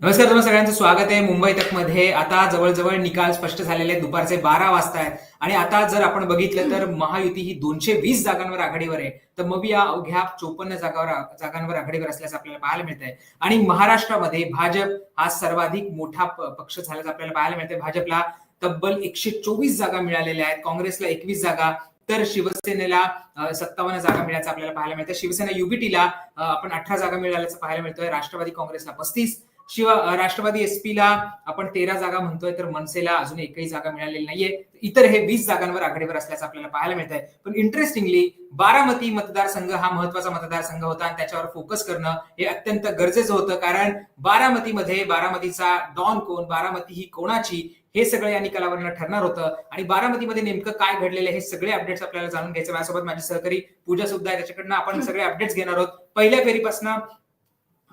नमस्कार तुम्हा सगळ्यांचं स्वागत आहे मुंबई तकमध्ये आता जवळजवळ निकाल स्पष्ट झालेले आहेत. दुपारचे बारा वाजता आहेत आणि आता जर आपण बघितलं तर महायुती ही दोनशे वीस जागांवर आघाडीवर आहे. तर मग या अवघ्या चोपन्न जागावर जागांवर आघाडीवर असल्याचं आपल्याला पाहायला मिळत आहे आणि महाराष्ट्रामध्ये भाजप हा सर्वाधिक मोठा पक्ष झाल्याचं आपल्याला पाहायला मिळतंय. भाजपला तब्बल एकशे चोवीस जागा मिळालेल्या आहेत. काँग्रेसला एकवीस जागा तर शिवसेनेला सत्तावन्न जागा मिळाल्याचं आपल्याला पाहायला मिळतं शिवसेना युबीटीला आपण अठरा जागा मिळाल्याचं पाहायला मिळतोय. राष्ट्रवादी काँग्रेसला पस्तीस शिव अ, राष्ट्रवादी एसपी ला आपण तेरा जागा म्हणतोय तर मनसेला अजून एकही जागा मिळालेली नाहीये. इतर हे वीस जागांवर आघाडीवर असल्याचं आपल्याला पाहायला मिळत आहे पण इंटरेस्टिंगली बारामती मतदारसंघ हा महत्त्वाचा मतदारसंघ होता आणि त्याच्यावर फोकस करणं हे अत्यंत गरजेचं होतं कारण बारामतीमध्ये बारामतीचा डॉन कोण बारामती ही कोणाची हे सगळं या निकालावरनं ठरणार होतं. आणि बारामतीमध्ये नेमकं काय घडलेलं आहे हे सगळे अपडेट्स आपल्याला जाणून घ्यायचे माझ्यासोबत माझी सहकारी पूजा सुद्धा आहे त्याच्याकडनं आपण सगळे अपडेट्स घेणार आहोत. पहिल्या फेरीपासून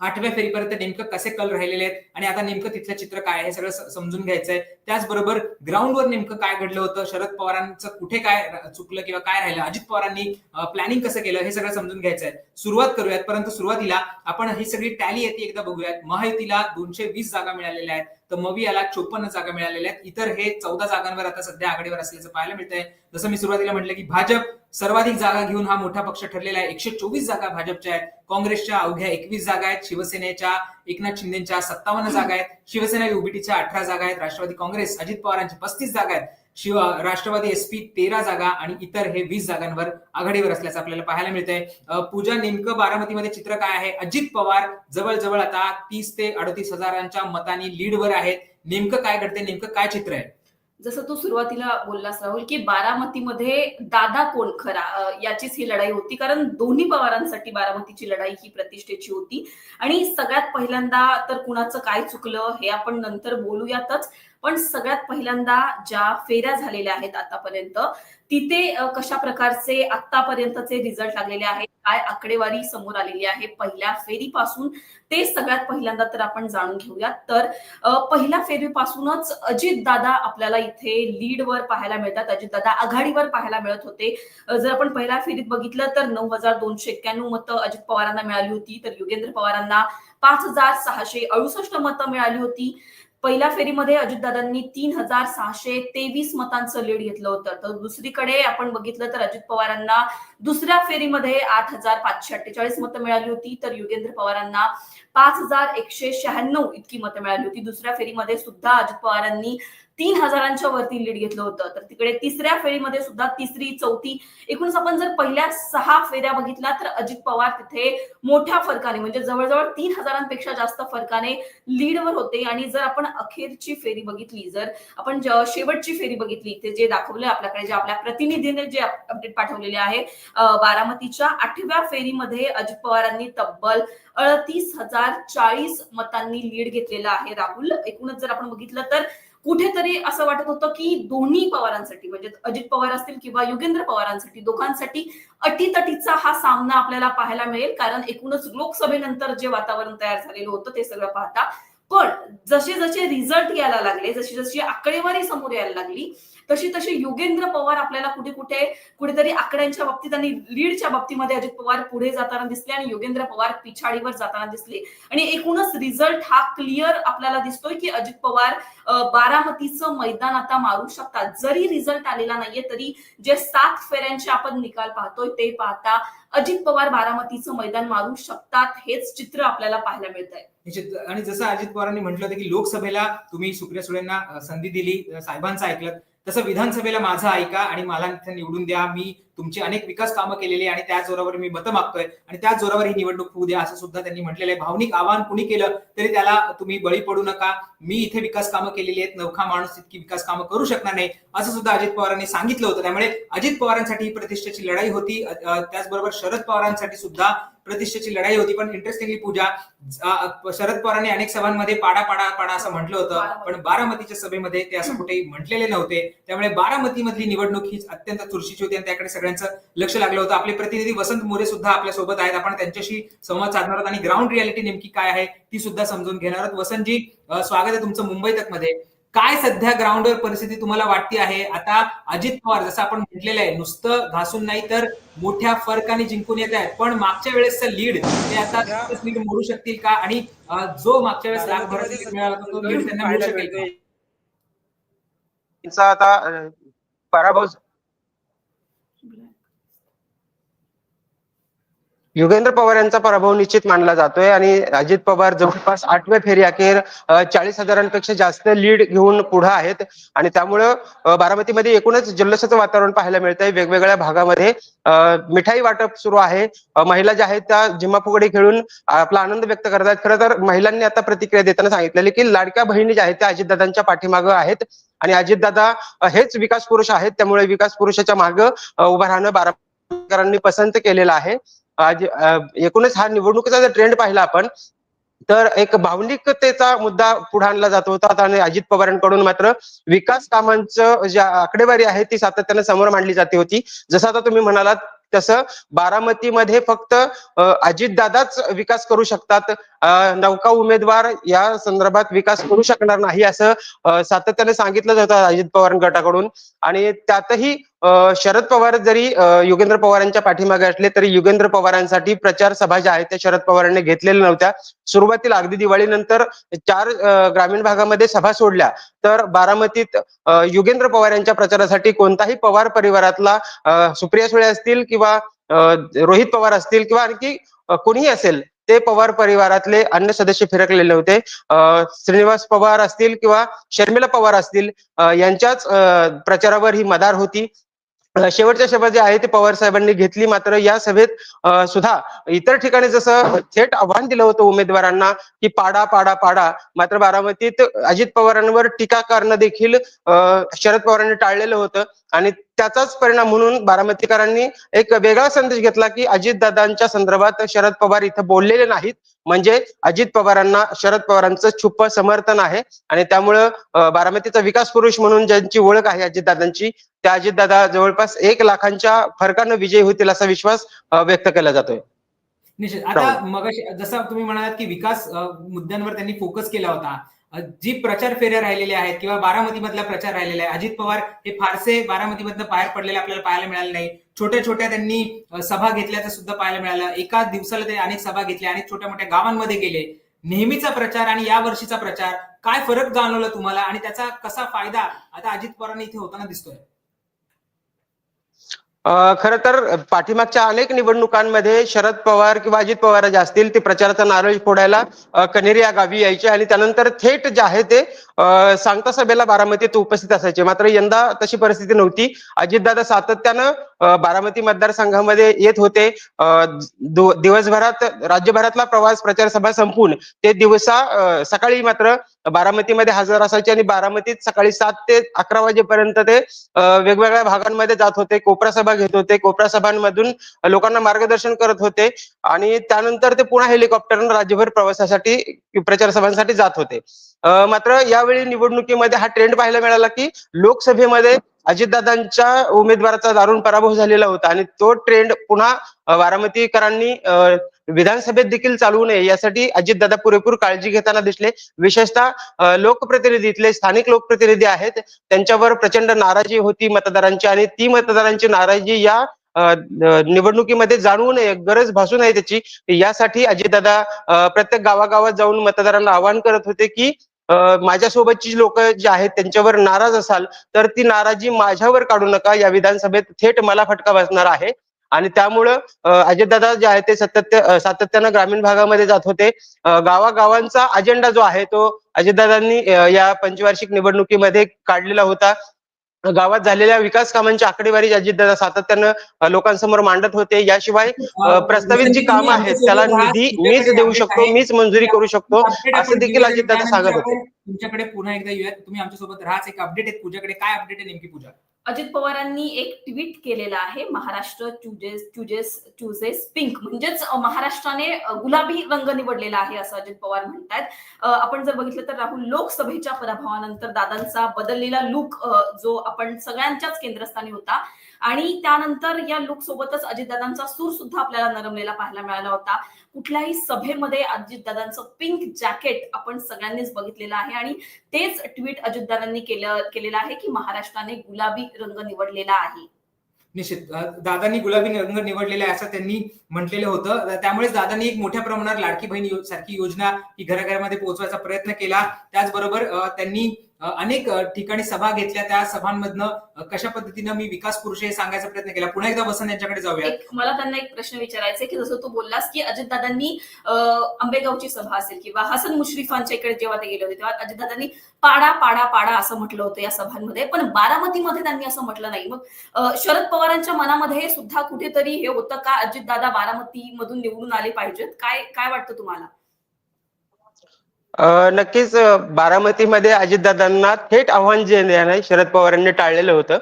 आठव्या फेरीपर्यंत नेमकं कसे कल राहिलेले आहेत आणि आता नेमकं तिथलं चित्र काय हे सगळं समजून घ्यायचंय. त्याचबरोबर ग्राउंडवर नेमकं काय घडलं होतं? शरद पवारांचं कुठे काय चुकलं किंवा काय राहिलं? अजित पवारांनी प्लॅनिंग कसं केलं? हे सगळं समजून घ्यायचंय. सुरुवात करूयात परंतु सुरुवातीला आपण ही सगळी टॅली येते एकदा बघूयात. महायुतीला दोनशे वीस जागा मिळालेल्या आहेत. तर मवियाला चोपन्न जागा मिळालेल्या आहेत. इतर हे चौदा जागांवर आता सध्या आघाडीवर असल्याचं पाहायला मिळतंय. जसं मी सुरुवातीला म्हटलं की भाजप सर्वाधिक जागा घेऊन हा मोठा पक्ष ठरलेला आहे. एकशे चोवीस जागा भाजपच्या आहेत. काँग्रेसच्या अवघ्या एकवीस जागा आहेत. शिवसेनेच्या एकनाथ शिंदेच्या सत्तावन्न जागा आहेत. शिवसेना युबीटीच्या अठरा जागा आहेत. राष्ट्रवादी काँग्रेस अजित पवारांची पस्तीस जागा आहेत. शिवा राष्ट्रवादी एसपी तेरा जागा आणि इतर हे वीस जागांवर आघाडीवर असल्याचं आपल्याला पाहायला मिळतंय. पूजा नेमकं बारामतीमध्ये चित्र काय आहे? अजित पवार जवळजवळ आता तीस ते अडतीस हजारांच्या मतांनी लीडवर आहेत. नेमकं काय घडते नेमकं काय चित्र आहे? जसं तू सुरुवातीला बोललास राहुल की बारामतीमध्ये दादा कोण खरा? याचीच ही लढाई होती कारण दोन्ही पवारांसाठी बारामतीची लढाई ही प्रतिष्ठेची होती. आणि सगळ्यात पहिल्यांदा तर कुणाचं काय चुकलं हे आपण नंतर बोलूयातच. पण सगळ्यात पहिल्यांदा ज्या फेऱ्या झालेल्या आहेत आतापर्यंत तिथे कशा प्रकारचे आतापर्यंतचे रिझल्ट लागलेले आहेत काय आकडेवारी समोर आलेली आहे पहिल्या फेरीपासून ते सगळ्यात पहिल्यांदा तर आपण जाणून घेऊयात. तर पहिल्या फेरीपासूनच अजित दादा आपल्याला इथे लीडवर पाहायला मिळतात. अजित दादा आघाडीवर पाहायला मिळत होते. जर आपण पहिल्या फेरीत बघितलं तर नऊ हजार दोनशे एक्क्याण्णव मतं अजित पवारांना मिळाली होती. तर युगेंद्र पवारांना पाच हजार सहाशे अडुसष्ट मतं मिळाली होती. पहिल्या फेरीमध्ये अजितदादांनी तीन हजार सहाशे तेवीस मतांचं लीड घेतलं होतं. तर दुसरीकडे आपण बघितलं तर अजित पवारांना दुसऱ्या फेरीमध्ये आठ हजार पाचशे अठ्ठेचाळीस मतं मिळाली होती. तर युगेंद्र पवारांना पाच हजार एकशे शहाण्णव इतकी मतं मिळाली होती. दुसऱ्या फेरीमध्ये सुद्धा अजित पवारांनी तीन हजारांच्या वरती लीड घेतलं होतं. तर तिकडे तिसऱ्या फेरीमध्ये सुद्धा तिसरी चौथी एकूणच आपण जर पहिल्या सहा फेऱ्या बघितल्या तर अजित पवार तिथे मोठ्या फरकाने म्हणजे जवळजवळ तीन हजारांपेक्षा जास्त फरकाने लीडवर होते. आणि जर आपण अखेरची फेरी बघितली जर आपण शेवटची फेरी बघितली इथे जे दाखवलं आपल्याकडे जे आपल्या प्रतिनिधीने जे अपडेट पाठवलेले आहे बारामतीच्या आठव्या फेरीमध्ये अजित पवारांनी तब्बल अडतीस हजार चाळीस मतांनी लीड घेतलेला आहे राहुल. एकूणच जर आपण बघितलं तर कुठेतरी असं वाटत होतं की दोन्ही पवारांसाठी म्हणजे अजित पवार असतील किंवा युगेंद्र पवारांसाठी दोघांसाठी अटीतटीचा हा सामना आपल्याला पाहायला मिळेल. कारण एकूणच लोकसभेनंतर जे वातावरण तयार झालेलं होतं ते सगळं पाहता पण जसे जसे रिझल्ट यायला लागले जशी जशी आकडेवारी समोर यायला लागली तशी तशी योगेंद्र पवार आपल्याला कुठे कुठे कुठेतरी आकड्यांच्या बाबतीत आणि लीडच्या बाबतीमध्ये अजित पवार पुढे जाताना दिसले आणि योगेंद्र पवार पिछाडीवर जाताना दिसले. आणि एकूणच रिझल्ट हा क्लिअर आपल्याला दिसतोय की अजित पवार बारामतीचं मैदान आता मारू शकतात. जरी रिझल्ट आलेला नाहीये तरी जे सात फेऱ्यांचे आपण निकाल पाहतोय ते पाहता अजित पवार बारामतीचं मैदान मारू शकतात हेच चित्र आपल्याला पाहायला मिळत आहे निश्चित. आणि जसं अजित पवारांनी म्हटलं होतं की लोकसभेला तुम्ही सुप्रिया सुळेंना संधी दिली साहेबांचं ऐकलं तसं विधानसभेला माझं ऐका आणि मला निवडून द्या. मी तुमची अनेक विकास कामं केलेली आणि त्या जोरावर मी मतं मागतोय आणि त्या जोरावर ही निवडणूक होऊ द्या असं सुद्धा त्यांनी म्हटलेलं आहे. भावनिक आवाहन कुणी केलं तरी त्याला तुम्ही बळी पडू नका. मी इथे विकास कामं केलेली आहेत. नौखा माणूस इतकी विकास कामं करू शकणार नाही असं सुद्धा अजित पवारांनी सांगितलं होतं. त्यामुळे अजित पवारांसाठी ही प्रतिष्ठेची लढाई होती. त्याचबरोबर शरद पवारांसाठी सुद्धा प्रतिष्ठेची लढाई होती. पण इंटरेस्टिंगली पूजा शरद पवारांनी अनेक सभांमध्ये पाडा पाडा पाडा असं म्हटलं होतं. पण बारामतीच्या सभेमध्ये ते असं कुठेही म्हटलेले नव्हते. त्यामुळे बारामती मधली निवडणूक ही अत्यंत चुरशीची होती आणि त्याकडे सगळ्यांचं लक्ष लागलं होतं. आपले प्रतिनिधी वसंत मोरे सुद्धा आपल्यासोबत आहेत. आपण त्यांच्याशी संवाद साधणार आहोत. आणि ग्राउंड रियालिटी नेमकी काय आहे ती सुद्धा समजून घेणार आहोत. वसंतजी स्वागत आहे तुमचं मुंबई तकमध्ये काय सध्या ग्राउंडवर परिस्थिती तुम्हाला वाटते आहे? आता अजित पवार जसं आपण म्हटलेलं आहे नुसतं घासून नाही तर मोठ्या फरकाने जिंकून येत आहेत. पण मागच्या वेळेसचं लीड ते आता लीड मोडू शकतील का? आणि जो मागच्या वेळेस लाखभराचा लीड मिळाला होता तो लीड त्यांना मिळू शकेल का? त्यांचा आता पराभव युगेंद्र पवार यांचा पराभव निश्चित मानला जातोय आणि अजित पवार जवळपास आठव्या फेरी अखेर चाळीस हजारांपेक्षा जास्त लीड घेऊन पुढे आहेत. आणि त्यामुळं बारामतीमध्ये एकूणच जल्लोषाचं वातावरण पाहायला मिळतंय. वेगवेगळ्या भागामध्ये मिठाई वाटप सुरू आहे. महिला ज्या आहेत त्या जिम्मा फुगडी खेळून आपला आनंद व्यक्त करत आहेत खरं तर महिलांनी आता प्रतिक्रिया देताना सांगितलेली की लाडक्या बहिणी ज्या आहेत त्या अजितदादांच्या पाठीमागं आहेत. आणि अजितदादा हेच विकास पुरुष आहेत. त्यामुळे विकास पुरुषाच्या मागं उभं राहणं बारा पसंत केलेलं आहे. आज एकूणच हा निवडणुकीचा जर ट्रेंड पाहिला आपण तर एक भावनिकतेचा मुद्दा पुढे आणला जात होता. आणि अजित पवारांकडून मात्र विकास कामांचं ज्या आकडेवारी आहे ती सातत्याने समोर मांडली जाते होती. जसं आता तुम्ही म्हणालात तसं बारामतीमध्ये फक्त अजितदादाच विकास करू शकतात. नौका उमेदवार या संदर्भात विकास करू शकणार नाही असं सातत्याने सांगितलं जातं अजित पवार गटाकडून आणि त्यातही शरद पवार जरी युगेंद्र पवारांच्या पाठीमागे असले तरी युगेंद्र पवारांसाठी प्रचार सभा ज्या आहेत त्या शरद पवारांनी घेतलेल्या नव्हत्या. सुरुवातीला अगदी दिवाळीनंतर चार ग्रामीण भागामध्ये सभा सोडल्या. तर बारामतीत युगेंद्र पवार यांच्या प्रचारासाठी कोणताही पवार परिवारातला सुप्रिया सुळे असतील किंवा रोहित पवार असतील किंवा आणखी कोणीही असेल ते पवार परिवारातले अन्य सदस्य फिरकलेले होते श्रीनिवास पवार असतील किंवा शर्मिला पवार असतील यांच्याच प्रचारावर ही मदार होती. शेवटच्या सभा जी आहे ती पवार साहेबांनी घेतली. मात्र या सभेत सुद्धा इतर ठिकाणी जसं थेट आव्हान दिलं होतं उमेदवारांना की पाडा पाडा पाडा. मात्र बारामतीत अजित पवारांवर टीका करणं देखील शरद पवारांनी टाळलेलं होतं. आणि त्याचाच परिणाम म्हणून बारामतीकरांनी एक वेगळा संदेश घेतला की अजितदादांच्या संदर्भात शरद पवार इथं बोललेले नाहीत. म्हणजे अजित पवारांना शरद पवारांचं छुप्प समर्थन आहे. आणि त्यामुळं बारामतीचा विकास पुरुष म्हणून ज्यांची ओळख आहे अजितदादांची त्या अजितदादा जवळपास एक लाखांच्या फरकानं विजयी होतील असा विश्वास व्यक्त केला जातोय. निश्चित. आता मग जसं तुम्ही म्हणालात की विकास मुद्द्यांवर त्यांनी फोकस केला होता. जी प्रचार फेऱ्या राहिलेल्या आहेत किंवा बारामती मधला प्रचार राहिलेला आहे अजित पवार हे फारसे बारामतीमधनं बाहेर पडलेले आपल्याला पाहायला मिळाले नाही. छोट्या छोट्या त्यांनी सभा घेतल्याचं सुद्धा पाहायला मिळालं. एका दिवसाला ते अनेक सभा घेतल्या अनेक छोट्या मोठ्या गावांमध्ये गेले. नेहमीचा प्रचार आणि या वर्षीचा प्रचार काय फरक जाणवला तुम्हाला आणि त्याचा कसा फायदा आता अजित पवारांनी इथे होताना दिसतोय? खर तर पाठीमागच्या अनेक निवडणुकांमध्ये शरद पवार किंवा अजित पवार जे असतील ते प्रचाराचा नारळ फोडायला कनेरी या गावी यायचे आणि त्यानंतर थेट जे आहे ते सांगता सभेला बारामतीत उपस्थित असायचे. मात्र यंदा तशी परिस्थिती नव्हती. अजितदादा सातत्यानं बारामती मतदारसंघामध्ये येत होते. दिवसभरात राज्यभरातला प्रवास प्रचार सभा संपून ते दिवसा सकाळी मात्र बारामतीमध्ये हजर असायचे आणि बारामतीत सकाळी सात ते अकरा वाजेपर्यंत ते वेगवेगळ्या भागांमध्ये जात होते. कोपरा सभा घेत होते. कोपरा सभांमधून लोकांना मार्गदर्शन करत होते. आणि त्यानंतर ते पुन्हा हेलिकॉप्टरनं राज्यभर प्रवासासाठी प्रचार सभांसाठी जात होते. मात्र यावेळी निवडणुकीमध्ये हा ट्रेंड पाहायला मिळाला की लोकसभेमध्ये अजितदादांच्या उमेदवाराचा दारुण पराभव झालेला होता. आणि तो ट्रेंड पुन्हा बारामतीकरांनी विधानसभेत देखील चालवू नये यासाठी अजितदादा पुरेपूर काळजी घेताना दिसले. विशेषतः लोकप्रतिनिधी इथले स्थानिक लोकप्रतिनिधी आहेत त्यांच्यावर प्रचंड नाराजी होती मतदारांची आणि ती मतदारांची नाराजी या निवडणुकीमध्ये जाणवू नये गरज भासू नये त्याची. यासाठी अजितदादा प्रत्येक गावागावात जाऊन मतदारांना आवाहन करत होते की माझ्यासोबतची लोक जी आहेत त्यांच्यावर नाराज असाल तर ती नाराजी माझ्यावर काढू नका. या विधानसभेत थेट मला फटका बसणार आहे. आणि त्यामुळं अजितदादा जे आहे ते सातत्य सातत्यानं ग्रामीण भागामध्ये जात होते. गावागावांचा अजेंडा जो आहे तो अजितदादांनी या पंचवार्षिक निवडणुकीमध्ये काढलेला होता. गावात झालेल्या विकास कामांची आकडेवारी अजितदादा सातत्यानं लोकांसमोर मांडत होते. याशिवाय प्रस्तावित जी कामं आहेत त्याला निधी मीच देऊ शकतो मीच मंजुरी करू शकतो असं देखील अजितदादा सांगत होते. तुमच्याकडे पुन्हा एकदा येऊयात. तुम्ही आमच्यासोबत राहाच एक अपडेट आहे पूजाकडे काय अपडेट आहे नेमकी पूजा? अजित पवारांनी एक ट्विट केलेलं आहे Maharashtra chooses chooses chooses pink. म्हणजेच महाराष्ट्राने गुलाबी रंग निवडलेला आहे असं अजित पवार म्हणतात आपण जर बघितलं तर राहुल लोकसभेच्या पराभवानंतर दादांचा बदललेला लुक जो आपण सगळ्यांच्याच केंद्रस्थानी होता आणि त्यानंतर या लुक सोबतच अजितदादांचा सूर सुद्धा आपल्याला नरमलेला पाहायला मिळाला होता. कुठल्याही सभेमध्ये अजितदादांचं पिंक जॅकेट आपण सगळ्यांनीच बघितलेलं आहे आणि तेच ट्विट अजितदादांनी केलं केलेलं आहे की महाराष्ट्राने गुलाबी रंग निवडलेला आहे. निश्चित. दादांनी गुलाबी रंग निवडलेला आहे असं त्यांनी म्हटलेलं होतं. त्यामुळेच दादांनी एक मोठ्या प्रमाणावर लाडकी बहीण सारखी योजना ही घराघरामध्ये पोहोचवायचा प्रयत्न केला. त्याचबरोबर त्यांनी अनेक ठिकाणी सभा घेतल्या. त्या सभांमधनं कशा पद्धतीनं मी विकास पुरुष हे सांगायचा प्रयत्न केला? पुन्हा एकदा वसंत यांच्याकडे जाऊया मला त्यांना एक प्रश्न विचारायचा की जसं तू बोललास की अजितदादांनी आंबेगावची सभा असेल किंवा हसन मुश्रीफांच्या इकडे जेव्हा ते गेले होते तेव्हा अजितदादांनी पाडा पाडा पाडा असं म्हटलं होतं या सभांमध्ये. पण बारामतीमध्ये त्यांनी असं म्हटलं नाही. मग शरद पवारांच्या मनामध्ये सुद्धा कुठेतरी हे होतं का अजितदादा बारामतीमधून निवडून आले पाहिजेत? काय काय वाटतं तुम्हाला? नक्कीच बारामतीमध्ये अजितदादांना थेट आव्हान जे आहे शरद पवारांनी टाळलेलं होतं.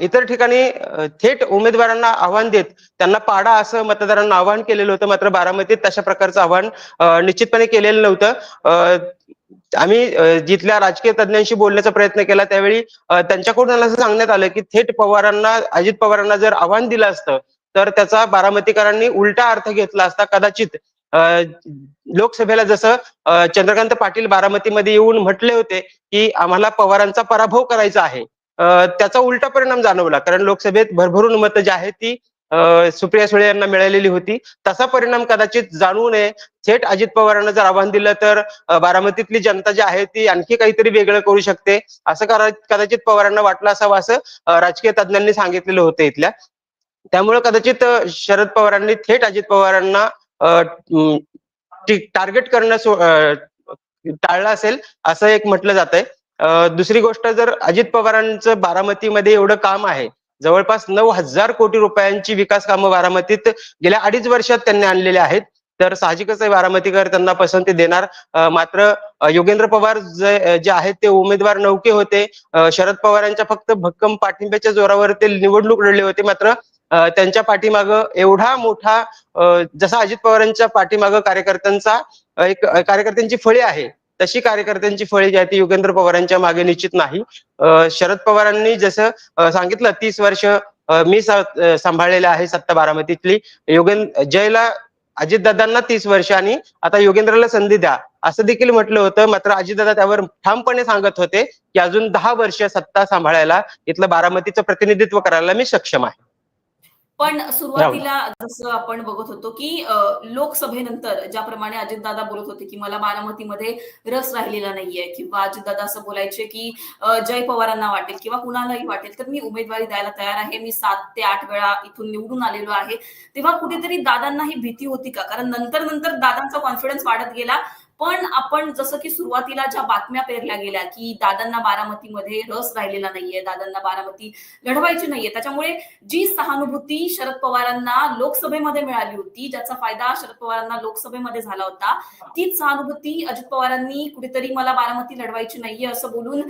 इतर ठिकाणी थेट उमेदवारांना आव्हान देत त्यांना पाडा असं मतदारांना आव्हान केलेलं होतं मात्र बारामतीत तशा प्रकारचं आव्हान निश्चितपणे केलेलं नव्हतं. आम्ही जिथल्या राजकीय तज्ञांशी बोलण्याचा प्रयत्न केला त्यावेळी त्यांच्याकडून असं सांगण्यात आलं की थेट पवारांना अजित पवारांना जर आव्हान दिलं असतं तर त्याचा बारामतीकरांनी उलटा अर्थ घेतला असता कदाचित लोकसभेला जसं चंद्रकांत पाटील बारामतीमध्ये येऊन म्हटले होते की आम्हाला पवारांचा पराभव करायचा आहे. त्याचा उलटा परिणाम जाणवला. कारण लोकसभेत भरभरून मतं जी आहेत ती सुप्रिया सुळे यांना मिळालेली होती. तसा परिणाम कदाचित जाणवू नये. थेट अजित पवारांना जर आव्हान दिलं तर बारामतीतली जनता जी आहे ती आणखी काहीतरी वेगळं करू शकते. असं कदाचित पवारांना वाटलं असावं असं राजकीय तज्ज्ञांनी सांगितलेलं होतं इथल्या. त्यामुळे कदाचित शरद पवारांनी थेट अजित पवारांना टार्गेट करणं टाळला टाळलं असेल असं एक म्हटलं जात आहे दुसरी गोष्ट जर अजित पवारांचं बारामतीमध्ये एवढं काम आहे जवळपास नऊ हजार कोटी रुपयांची विकास कामं बारामतीत गेल्या अडीच वर्षात त्यांनी आणलेली आहेत. तर साहजिकच आहे बारामतीकर त्यांना पसंती देणार. मात्र योगेंद्र पवार जे जे आहेत ते उमेदवार नौके होते. शरद पवारांच्या फक्त भक्कम पाठिंब्याच्या जोरावर ते निवडणूक लढले होते. मात्र त्यांच्या पाठीमागं एवढा मोठा जसा अजित पवारांच्या पाठीमाग कार्यकर्त्यांचा एक कार्यकर्त्यांची फळी आहे तशी कार्यकर्त्यांची फळी जी आहे ती योगेंद्र पवारांच्या मागे निश्चित नाही. शरद पवारांनी जसं सांगितलं तीस वर्ष मी सांभाळलेलं आहे सत्ता बारामतीतली. योगेंद्र जयला अजितदादांना तीस वर्ष आणि आता योगेंद्रला संधी द्या. असं देखील म्हटलं होतं. मात्र अजितदादा त्यावर ठामपणे सांगत होते की अजून दहा वर्ष सत्ता सांभाळायला इथलं बारामतीचं प्रतिनिधित्व करायला मी सक्षम आहे. पण सुरुवातीला जसं आपण बघत होतो की लोकसभेनंतर ज्याप्रमाणे अजितदादा बोलत होते की मला बारामतीमध्ये रस राहिलेला नाहीये किंवा अजितदादा असं बोलायचे की जय पवारांना वाटेल किंवा कुणालाही वाटेल तर मी उमेदवारी द्यायला तयार आहे. मी सात ते आठ वेळा इथून निवडून आलेलो आहे. तेव्हा कुठेतरी दादांना ही भीती होती का? कारण नंतर नंतर दादांचा कॉन्फिडन्स वाढत गेला. पण आपण जसं की सुरुवातीला ज्या बातम्या पेरल्या गेल्या की दादांना बारामतीमध्ये रस राहिलेला नाहीये दादांना बारामती लढवायची नाहीये त्याच्यामुळे जी सहानुभूती शरद पवारांना लोकसभेमध्ये मिळाली होती ज्याचा फायदा शरद पवारांना लोकसभेमध्ये झाला होता तीच सहानुभूती अजित पवारांनी कुठेतरी मला बारामती लढवायची नाहीये असं बोलून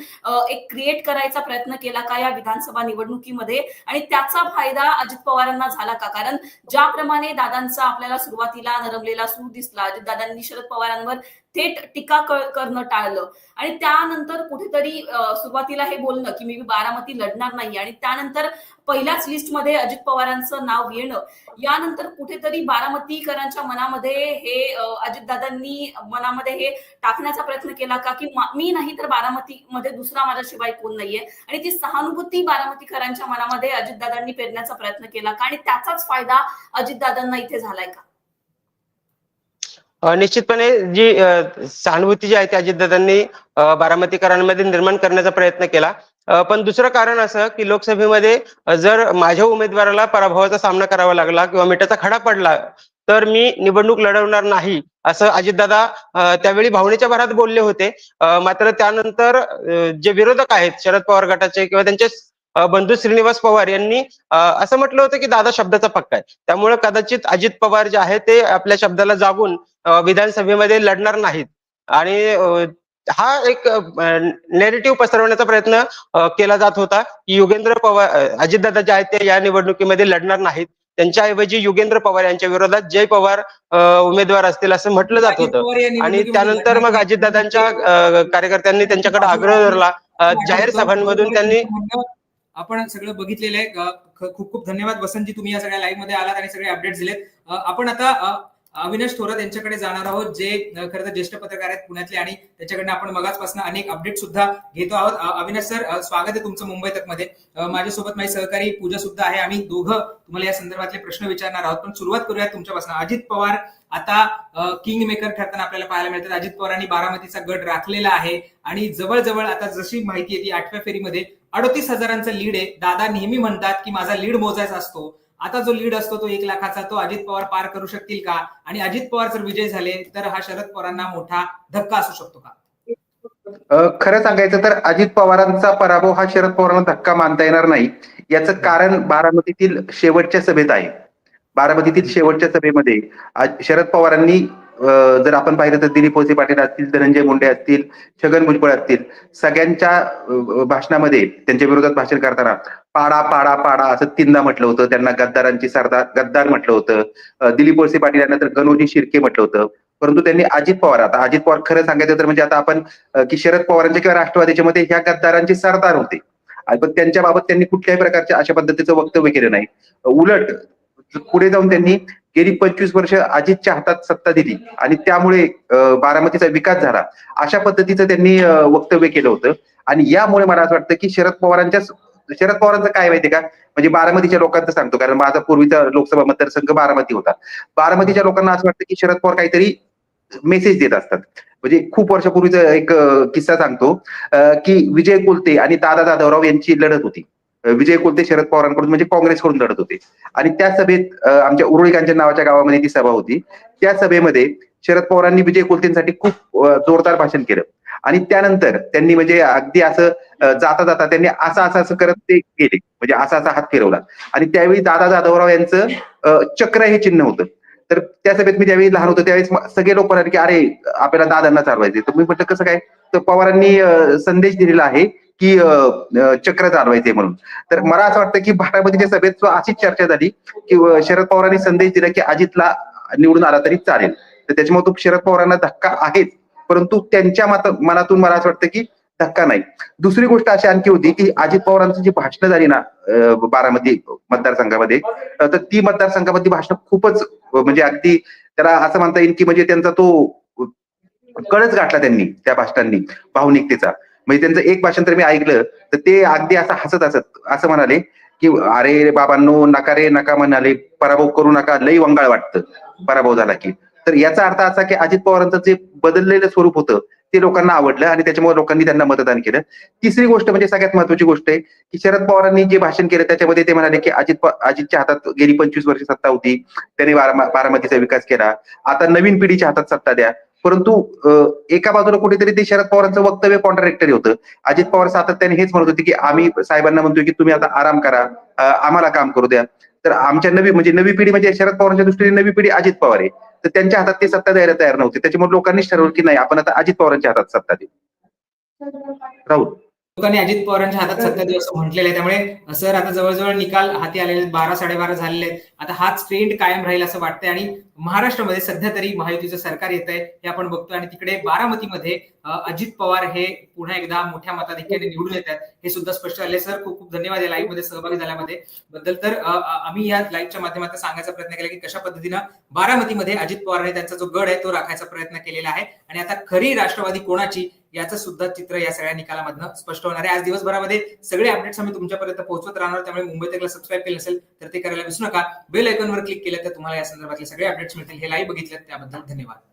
एक क्रिएट करायचा प्रयत्न केला का या विधानसभा निवडणुकीमध्ये आणि त्याचा फायदा अजित पवारांना झाला का? कारण ज्याप्रमाणे दादांचा आपल्याला सुरुवातीला नरमलेला सूर दिसला अजित दादांनी शरद पवारांवर थेट टीका करणं टाळलं. आणि त्यानंतर कुठेतरी सुरुवातीला हे बोलणं की मी बारामती लढणार नाही आणि त्यानंतर पहिल्याच लिस्टमध्ये अजित पवारांचं नाव येणं. यानंतर कुठेतरी बारामतीकरांच्या मनामध्ये हे अजितदादांनी मनामध्ये हे टाकण्याचा प्रयत्न केला का की मी नाही तर बारामतीमध्ये दुसरा माझ्याशिवाय कोण नाहीये. आणि ती सहानुभूती बारामतीकरांच्या मनामध्ये अजितदादांनी पेरण्याचा प्रयत्न केला का आणि त्याचाच फायदा अजितदादांना इथे झालाय का? निश्चितपणे जी सहानुभूती जी आहे ती अजितदादांनी दादांनी बारामतीकरांमध्ये निर्माण करण्याचा प्रयत्न केला. पण दुसरं कारण असं की लोकसभेमध्ये जर माझ्या उमेदवाराला पराभवाचा सामना करावा लागला किंवा मिठाचा खडा पडला तर मी निवडणूक लढवणार नाही असं अजितदादा त्यावेळी भावनेच्या भरात बोलले होते. मात्र त्यानंतर जे विरोधक आहेत शरद पवार गटाचे किंवा त्यांचे बंधू श्रीनिवास पवार यांनी असं म्हटलं होतं की दादा शब्दाचा पक्का आहे. त्यामुळे कदाचित अजित पवार जे आहे ते आपल्या शब्दाला जागून विधानसभेमध्ये लढणार नाहीत. आणि हा एक नेरेटिव्ह पसरवण्याचा प्रयत्न केला जात होता की योगेंद्र पवार अजितदादा जे आहेत ते या निवडणुकीमध्ये लढणार नाहीत. त्यांच्याऐवजी योगेंद्र पवार यांच्या विरोधात जय पवार उमेदवार असतील असं म्हटलं जात होतं. आणि त्यानंतर मग. अजितदादांच्या कार्यकर्त्यांनी त्यांच्याकडे आग्रह धरला. जाहीर सभांमधून त्यांनी आपण सगळं बघितलेलं आहे. खूप खूप धन्यवाद. वसंतजी तुम्ही या सगळ्या लाईव्हमध्ये आलात आणि सगळे अपडेट्स दिलेत. आपण आता अविनाश थोरात यांच्याकडे जाणार आहोत जे खरं तर ज्येष्ठ पत्रकार आहेत पुण्यातले आणि त्याच्याकडनं आपण मगाचपासून अनेक अपडेट सुद्धा घेतो आहोत. अविनाश सर स्वागत आहे तुमचं मुंबई तकमध्ये माझ्यासोबत माझी सहकारी पूजा सुद्धा आहे. आम्ही दोघं तुम्हाला या संदर्भातले प्रश्न विचारणार आहोत. पण सुरुवात करूयात तुमच्यापासून. अजित पवार आता किंग मेकर ठरताना आपल्याला पाहायला मिळतात. अजित पवारांनी बारामतीचा गट राखलेला आहे आणि जवळजवळ आता जशी माहिती आहे ती आठव्या फेरीमध्ये अडतीस हजारांचा लीड आहे. दादा नेहमी म्हणतात की माझा लीड मोजायचा असतो. आता जो लीड असतो तो एक लाखाचा तो अजित पवार पार करू शकतील का? आणि अजित पवार जर विजय झाले तर हा शरद पवारांना मोठा धक्का असू शकतो का? खरं सांगायचं तर अजित पवारांचा पराभव हा शरद पवारांना धक्का मानता येणार नाही. याचं कारण बारामतीतील शेवटच्या सभेत आहे. बारामतीतील शेवटच्या सभेमध्ये शरद पवारांनी जर आपण पाहिलं तर दिलीप वळसे पाटील असतील धनंजय मुंडे असतील छगन भुजबळ असतील सगळ्यांच्या भाषणामध्ये त्यांच्या विरोधात भाषण करताना पाडा पाडा पाडा असं तीनदा म्हटलं होतं. त्यांना गद्दारांची सरदार गद्दार म्हटलं होतं. दिलीप वळसे पाटील यांना तर गणोजी शिर्के म्हटलं होतं. परंतु त्यांनी अजित पवार आता अजित पवार खरं सांगायचं तर म्हणजे आता आपण की शरद पवारांच्या किंवा राष्ट्रवादीच्या मध्ये ह्या गद्दारांचे सरदार होते. पण त्यांच्या बाबत त्यांनी कुठल्याही प्रकारच्या अशा पद्धतीचं वक्तव्य केलं नाही. उलट पुढे जाऊन त्यांनी गेली पंचवीस वर्ष अजितच्या हातात सत्ता दिली आणि त्यामुळे बारामतीचा विकास झाला. अशा पद्धतीचं त्यांनी वक्तव्य केलं होतं. आणि यामुळे मला असं वाटतं की शरद पवारांच्या शरद पवारांचं काय माहितीये का? म्हणजे बारामतीच्या लोकांचं सांगतो कारण माझा पूर्वीचा लोकसभा मतदारसंघ बारामती होता. बारामतीच्या लोकांना असं वाटतं की शरद पवार काहीतरी मेसेज देत असतात. म्हणजे खूप वर्षापूर्वीचा एक किस्सा सांगतो की विजय कोलते आणि दादा जाधवराव यांची लढत होती. विजय कोलते शरद पवारांकडून म्हणजे काँग्रेसकडून लढत होते. आणि त्या सभेत आमच्या उरुळीकांच्या नावाच्या गावामध्ये ती सभा होती. त्या सभेमध्ये शरद पवारांनी विजय कोलतेंसाठी खूप जोरदार भाषण केलं. आणि त्यानंतर त्यांनी म्हणजे अगदी असं जाता जाता त्यांनी असं असं असं करत ते केले म्हणजे असा असा हात फिरवला. आणि त्यावेळी दादा जाधवराव यांचं चक्र हे चिन्ह होतं. तर त्या सभेत मी त्यावेळी लहान होतो त्यावेळेस सगळे लोक म्हणाले की अरे आपल्याला दादांना चालवायचे तर मी म्हटलं कसं काय? तर पवारांनी संदेश दिलेला आहे की चक्र चालवायचे म्हणून. तर मला असं वाटतं की बारामतीच्या सभेत अशीच चर्चा झाली की शरद पवारांनी संदेश दिला की अजितला निवडून आला तरी चालेल. तर त्याच्यामुळे तो शरद पवारांना धक्का आहेच. परंतु त्यांच्या मत मनातून मला असं वाटतं की धक्का नाही. दुसरी गोष्ट अशी आणखी होती की अजित पवारांची जी भाषणं झाली ना बारामती मतदारसंघामध्ये तर ती मतदारसंघामध्ये भाषण खूपच म्हणजे अगदी त्याला असं म्हणता येईल की म्हणजे त्यांचा तो कळच गाठला त्यांनी त्या भाषणांनी भावनिकतेचा. म्हणजे त्यांचं एक भाषण तर मी ऐकलं तर ते अगदी असं हसत असत असं म्हणाले की अरे बाबांनो नका रे नका म्हणाले पराभव करू नका लई वंगाळ वाटतं पराभव झाला की. तर याचा अर्थ असा की अजित पवारांचं जे बदललेलं स्वरूप होतं ते लोकांना आवडलं आणि त्याच्यामुळे लोकांनी त्यांना मतदान केलं. तिसरी गोष्ट म्हणजे सगळ्यात महत्वाची गोष्ट आहे की शरद पवारांनी जे भाषण केलं त्याच्यामध्ये ते म्हणाले की अजित अजितच्या हातात गेली पंचवीस वर्ष सत्ता होती त्यांनी बारामतीचा विकास केला. आता नवीन पिढीच्या हातात सत्ता द्या. परंतु एका बाजूला कुठेतरी ते शरद पवारांचं वक्तव्य कॉन्ट्रॅक्टरी होतं. अजित पवार सातत्याने हेच म्हणत होते की आम्ही साहेबांना म्हणतोय की तुम्ही आता आराम करा. आम्हाला काम करू द्या. तर आमच्या नवी म्हणजे नवी पिढी म्हणजे शरद पवारांच्या दृष्टीने नवी पिढी अजित पवार आहे. तर त्यांच्या हातात ते सत्ता द्यायला तयार नव्हते. त्याच्यामुळे लोकांनीच ठरवलं की नाही आपण आता अजित पवारांच्या हातात सत्ता देऊ. राहुल. लोकांनी अजित पवारांच्या हातात सत्ता देऊ असं म्हटलेलं आहे त्यामुळे सर आता जवळजवळ निकाल हाती आलेले आहेत. बारा साडेबारा झालेले आहेत. आता हाच ट्रेंड कायम राहील असं वाटतंय. आणि महाराष्ट्रामध्ये सध्या तरी महायुतीचं सरकार येत आहे हे आपण बघतोय. आणि तिकडे बारामतीमध्ये अजित पवार हे पुन्हा एकदा मोठ्या मताधिक्याने निवडून येत आहेत. हे सुद्धा स्पष्ट झाले सर खूप खूप धन्यवाद या लाईव्हमध्ये सहभागी झाल्यामध्ये बद्दल तर आम्ही या लाईव्हच्या माध्यमातून सांगायचा प्रयत्न केला की कशा पद्धतीनं बारामतीमध्ये अजित पवारने त्यांचा जो गड आहे तो राखायचा प्रयत्न केलेला आहे. आणि आता खरी राष्ट्रवादी कोणाची? याचं सुद्धा चित्र या सगळ्या निकालामधनं स्पष्ट होणार आहे. आज दिवसभरामध्ये सगळे अपडेट्स आम्ही तुमच्यापर्यंत पोहोचवत राहणार. त्यामुळे मुंबई तकला सबस्क्राईब केलं असेल तर ते करायला विसरू नका. बेल आयकॉनवर क्लिक केलं तर तुम्हाला या संदर्भातले सगळे अपडेट्स मिळतील. हे लाईव्ह बघितलं त्याबद्दल धन्यवाद.